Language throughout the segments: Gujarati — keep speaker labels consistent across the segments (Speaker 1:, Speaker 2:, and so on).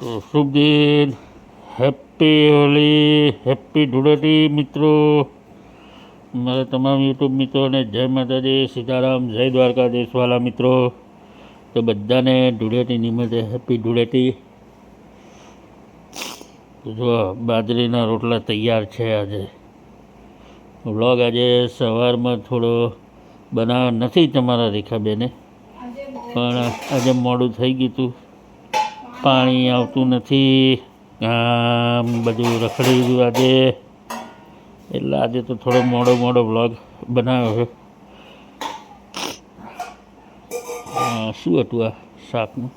Speaker 1: તો શુભ દિન હેપી હોલી, હેપી ધૂળેટી મિત્રો. મારા તમામ યુટ્યુબ મિત્રોને જય માતાજી, સીતારામ, જય દ્વારકા દેશવાલા મિત્રો. તો બધાને ધૂળેટી નિમિત્તે હેપી ધૂળેટી. જો બાજરીના રોટલા તૈયાર છે આજે. વ્લોગ આજે સવારમાં થોડો બનાવ નથી તમારા રેખાબેને, પણ આજે મોડું થઈ ગયું હતું પાણી આવતું નથી. બધું રખડી ગયું આજે. એટલે આજે તો થોડો મોડો મોડો વ્લોગ બનાવ્યો છે. શું હતું આ શાકનું?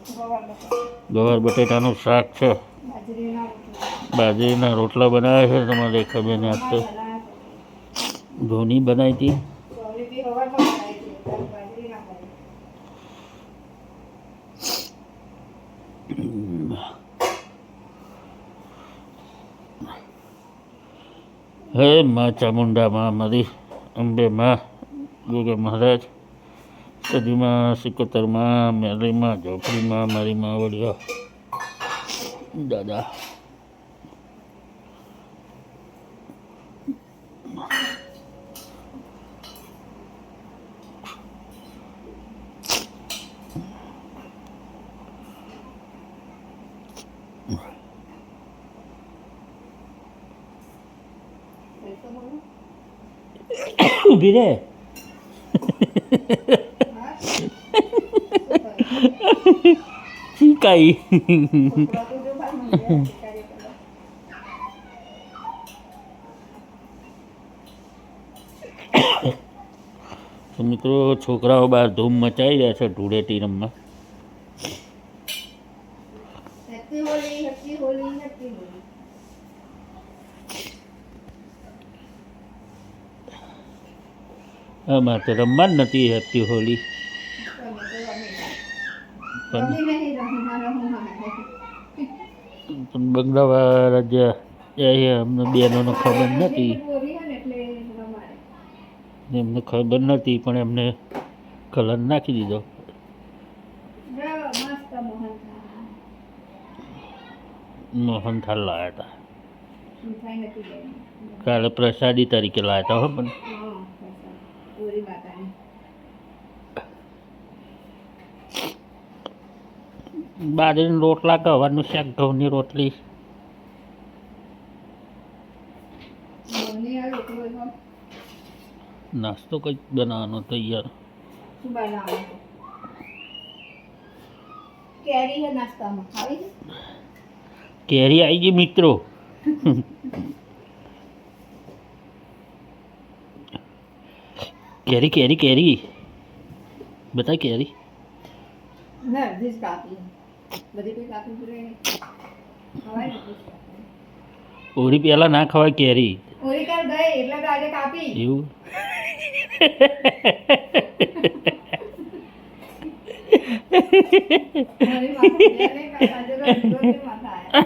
Speaker 1: ગવાર બટેટાનું શાક છે. બાજરીના રોટલા બનાવ્યા છે. તમારે ખબર ને આજ તો. ધોની બનાવી હતી. હે મા ચામુંડા મા મારી અંબે મા, ગોગે મહારાજ. સદીમાં, સિકોતરમાં મેરીમાં ઝોપડીમાં, મારી મા વળ્યો દાદા. ઊભી રે. શીકાઈ તો મિત્રો છોકરાઓ બહાર ધૂમ મચાવી રહ્યા છે ધૂળેટી રમવા
Speaker 2: happy Holi happy Holi happy Holi
Speaker 1: આમાં તો રમવા જ નથી હેપી હોલી. પણ
Speaker 2: બંગલાવા રમી રમી નહીં રમવા રમવા
Speaker 1: પણ બંગલાવાળા જે એ અમને બેનોને ખબર નથી. એમને ખબર નથી, પણ એમને કલર નાખી દીધો.
Speaker 2: મોહન
Speaker 1: મોહનથાળ લાવ્યા હતા. કાલે પ્રસાદી તરીકે લાવ્યા હતા હો પણ.
Speaker 2: પૂરી માતાની
Speaker 1: બાજરીના રોટલા ગવાનું શાક ઘઉંની રોટલી? નાસ્તો કંઈક બનાવવાનો તૈયાર.
Speaker 2: શું બનાવવાનું? કેરી નાસ્તામાં
Speaker 1: કેરી આવી ગઈ મિત્રો. કેરી કેરી કેરી બતા કેરી
Speaker 2: ના કાપી બધી કોઈ કાપી પૂરે.
Speaker 1: ઓરી પેલા ના ખવાય કેરી
Speaker 2: ઓરી કાલ ગઈ એટલે આજે કાપી
Speaker 1: એવું
Speaker 2: મારી માથે બીજા નહીં કાપી, આજે તો અડધો જ માથા આયા.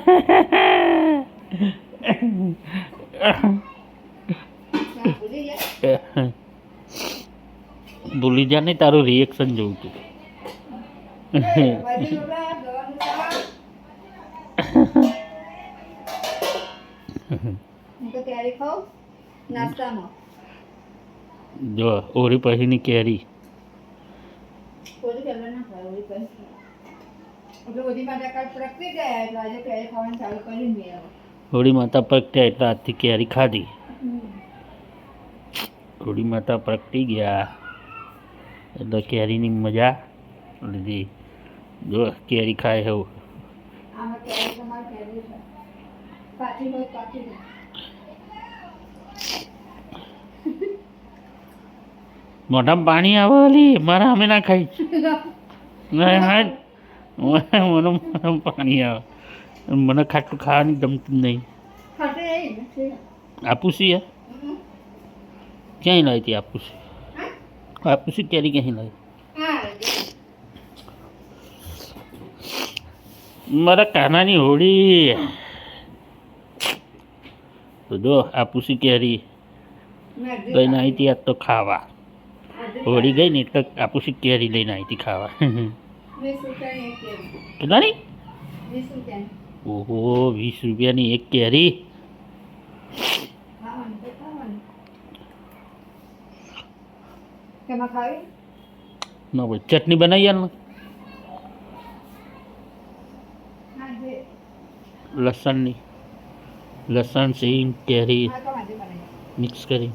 Speaker 2: ના, ભૂલી
Speaker 1: જા નહીં તારું રિએક્શન જોઉં
Speaker 2: નાસ્તામાં.
Speaker 1: જો ઓરી પછીની કેરી. હોળી માતા પ્રગટ્યા એટલે આજથી કેરી ખાધી. હોળી માતા પ્રગટી ગયા. એટલે કેરીની મજા લીધી. જો કેરી ખાય એવું. મોઢામાં પાણી આવે અલી? મારા અમે ના ખાઈ મને મોઢામાં પાણી આવે. મને ખાટું ખાવાની ગમતું નહીં.
Speaker 2: આપું રહી ને છે.
Speaker 1: આપુસી હે?
Speaker 2: હમ.
Speaker 1: ક્યાંય લાવી હતી આપુસી?
Speaker 2: હા?
Speaker 1: આપુસી કેરી ક્યાંથી લાવી. મારા કાનાની હોળી. તો જો આપુસી કેરી. લઈને આવી હતી આજ તો ખાવા. હોળી ગઈ ને એટલે આપુસી કેરી લઈને આવી હતી ખાવા. કેટલાની? ઓહો વીસ રૂપિયાની એક કેરી
Speaker 2: ખાવાનું તો ખાવાનું તેમાં ખાવી?
Speaker 1: ના ભાઈ ચટણી બનાવી ને. લસણની. લસણ સિંગ કેરી. મિક્સ કરી.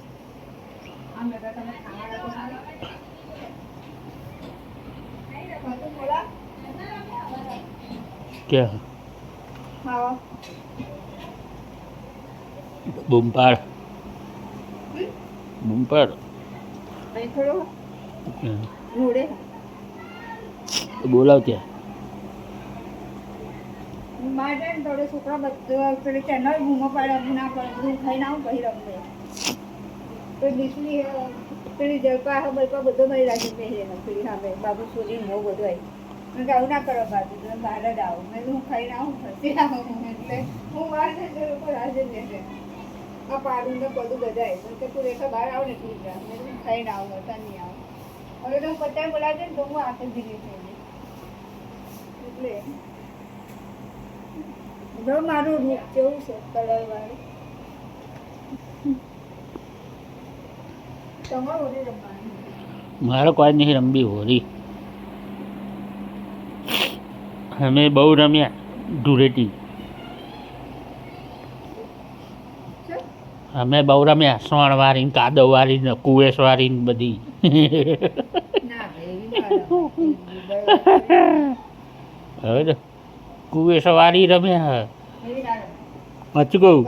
Speaker 1: ક્યાં બૂમપાડ? બૂમપાડ.
Speaker 2: અહીં થોડો મૂડે.
Speaker 1: બોલાવ ત્યાં.
Speaker 2: માટે ને છોકરા બધું પેલી ચેનલ બૂમો પાડે ના પડે બધું ખાઈને આવું પછી રમવે પેલી બીસલી પેલી જલપા બલપા બધો મળી રાખે પહેરે પેલી સામે બાબુ સોલી બહુ બધું આવી મેં કહ્યું આવું ના કરો બાજુ તમે બહાર જ આવો. મેં હું ખાઈને આવું ફરતી આવું. એટલે હું બહાર લોકો જોઈ પાડું ને બધું બધાય પણ કે તું રેખા, બહાર આવ ને તું જા. મેં ખાઈને આવું હતા નહીં આવું. હવે તો પચાસ બોલાવજે ને તો હું આખે ધીરે થઈ ગઈ એટલે મારું રૂપ કેવું છે કલર વાળું તમારું રમવાનું.
Speaker 1: મારે કોઈ નહીં રમવી હોરી. અમે બહુ રમ્યા ધૂળેટી. અમે બહુ રમ્યા સોણ વાળીને કાદવ વાળીને કુવેસ વાળીને બધી. હવે તો કુવેસ વાળી રમ્યા પછી કહું?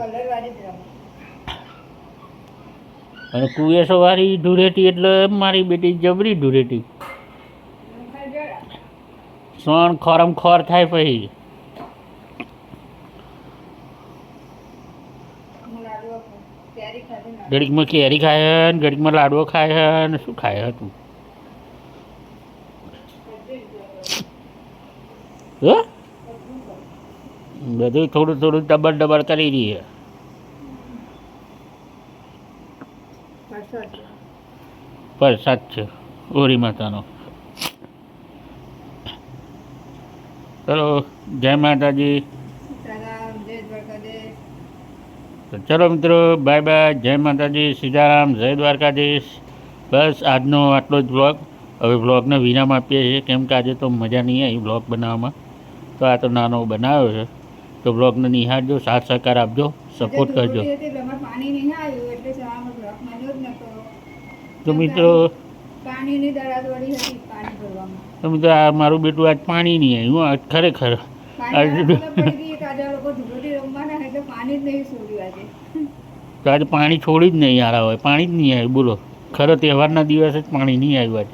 Speaker 1: અને કુવેસો વાળી ધૂળેટી એટલે મારી બેટી જબરી ધૂળેટી. સોણ ખોરમ ખોર થાય પછી.
Speaker 2: હું લાડુ આપું ત્યારે ખાધી ના
Speaker 1: ઘડીકમાં કેરી ખાય હે ને ઘડીકમાં લાડવો ખાય હે ને શું ખાય હતું હે? બધું થોડું થોડું ડબલ ડબલ કરી દઈએ
Speaker 2: વરસાદ
Speaker 1: પ્રસાદ છે ઓરી માતાનો. ચલો, જય માતાજી
Speaker 2: સીતારામ જય દ્વારકાધીશ
Speaker 1: તો ચલો મિત્રો બાય બાય જય માતાજી. સીતારામ. જય દ્વારકાધીશ. બસ આજનો આટલો જ બ્લોગ હવે બ્લોગને વિરામ આપીએ છીએ. કેમ કે આજે તો મજા નહીં આવી બ્લોગ બનાવવામાં. તો આ તો નાનો બનાવ્યો છે. તો બ્લોગને નિહાળજો સાથ સહકાર આપજો સપોર્ટ કરજો. તો મિત્રો તો મિત્રો આ મારું બેટું આજ પાણી નહીં આવ્યું ખરેખર. તો આજે. પાણી છોડી જ નહીં યાર હોય પાણી જ નહીં આવ્યું બોલો. ખરો તહેવારના દિવસે જ પાણી નહીં આવ્યું આજે.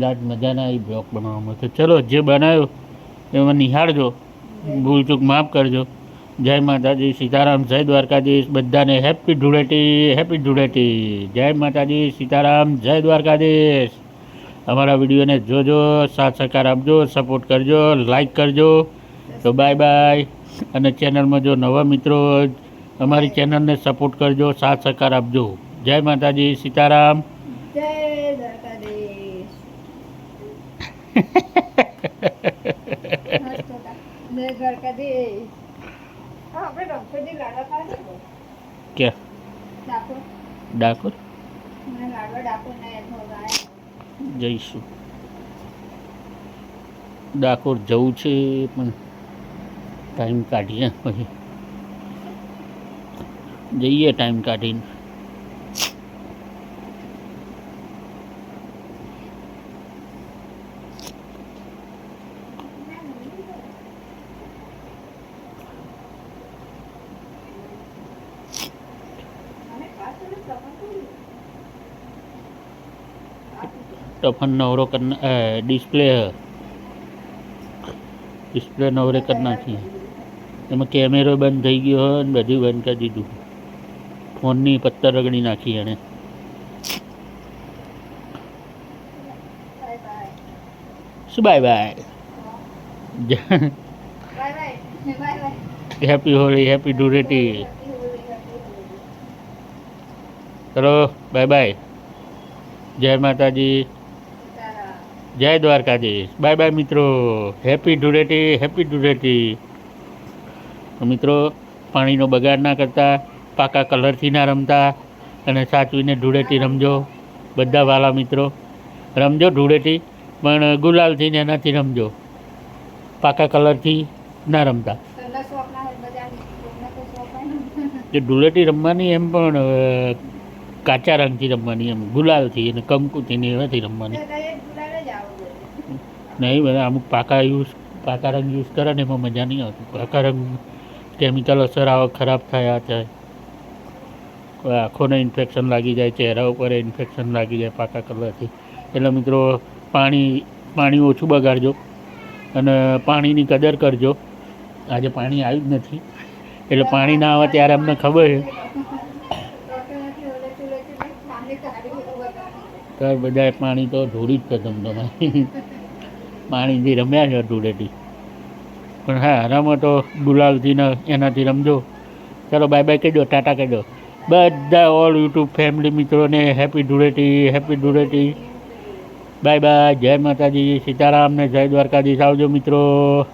Speaker 2: દાદ બ્લોક
Speaker 1: મજા ના આવી બ્લોગ બનાવવામાં. તો ચલો જે બનાવ્યો એમાં નિહાળજો. ભૂલચૂક માફ કરજો. જય માતાજી સીતારામ જય દ્વારકાધીશ બધાને હેપી ધૂળેટી હેપી ધૂળેટી. જય માતાજી સીતારામ જય દ્વારકાધીશ. અમારા વિડીયોને જોજો સાથ સહકાર આપજો સપોર્ટ કરજો લાઈક કરજો. તો બાય બાય અને ચેનલમાં જો નવા મિત્રો અમારી ચેનલને સપોર્ટ કરજો સાથ સહકાર આપજો. જય માતાજી સીતારામ.
Speaker 2: જય દ્વારકાધીશ.
Speaker 1: ક્યાં જઈશું. ડાકોર જવું છે પણ ટાઈમ કાઢીએ પછી. જઈએ ટાઈમ કાઢીને. ટફન નવરો કરના ડિસ્પ્લે ડિસ્પ્લે નવરે કરી નાખીએ. એમાં કેમેરો બંધ થઈ ગયો હોય ને બધું બંધ કરી દીધું. ફોનની પત્તર રગડી નાખી એણે. શું bye bye? Happy Holi happy Dhuleti ચલો બાય બાય. જય માતાજી. જય દ્વારકાધીશ. બાય બાય મિત્રો. હેપી ધૂળેટી હેપી ધૂળેટી મિત્રો, પાણીનો બગાડ ના કરતા, પાકા કલરથી ના રમતા અને સાચવીને ધૂળેટી રમજો, બધા વાલા મિત્રો. રમજો ધૂળેટી, પણ ગુલાલથી ને એનાથી રમજો. પાકા કલરથી ના રમતા. જે ધૂળેટી રમવાની એમ પણ કાચા રંગથી રમવાની એમ, ગુલાલથી અને કંકુથી ને એવાથી રમવાની
Speaker 2: તો એ ગુલાલ જ આવું જોઈએ.
Speaker 1: નહીં બધા અમુક પાકા યુઝ પાકા રંગ યુઝ કરે ને એમાં મજા નહીં આવતી. પાકા રંગ કેમિકલ અસર આવે ખરાબ થયા છે કોઈ આંખોને ઇન્ફેક્શન લાગી જાય ચહેરા ઉપર ઇન્ફેક્શન લાગી જાય પાકા કલરથી. એટલે મિત્રો પાણી પાણી ઓછું બગાડજો અને પાણીની કદર કરજો. આજે પાણી આવ્યું જ નથી. એટલે પાણી ના આવે ત્યારે અમને ખબર છે.
Speaker 2: બધું.
Speaker 1: તો બધાએ પાણી તો ઢોળી જ છે તમ તમારે પાણીથી રમ્યા છે ધૂળેટી પણ હા રમો તો ગુલાલથી એનાથી રમજો. ચાલો બાય બાય કહેજો, ટાટા કહેજો. બધા ઓલ યુટ્યુબ ફેમિલી મિત્રોને happy Dhuleti happy Dhuleti. Bye bye જય માતાજી સીતારામને જય દ્વારકાધીશ. આવજો મિત્રો.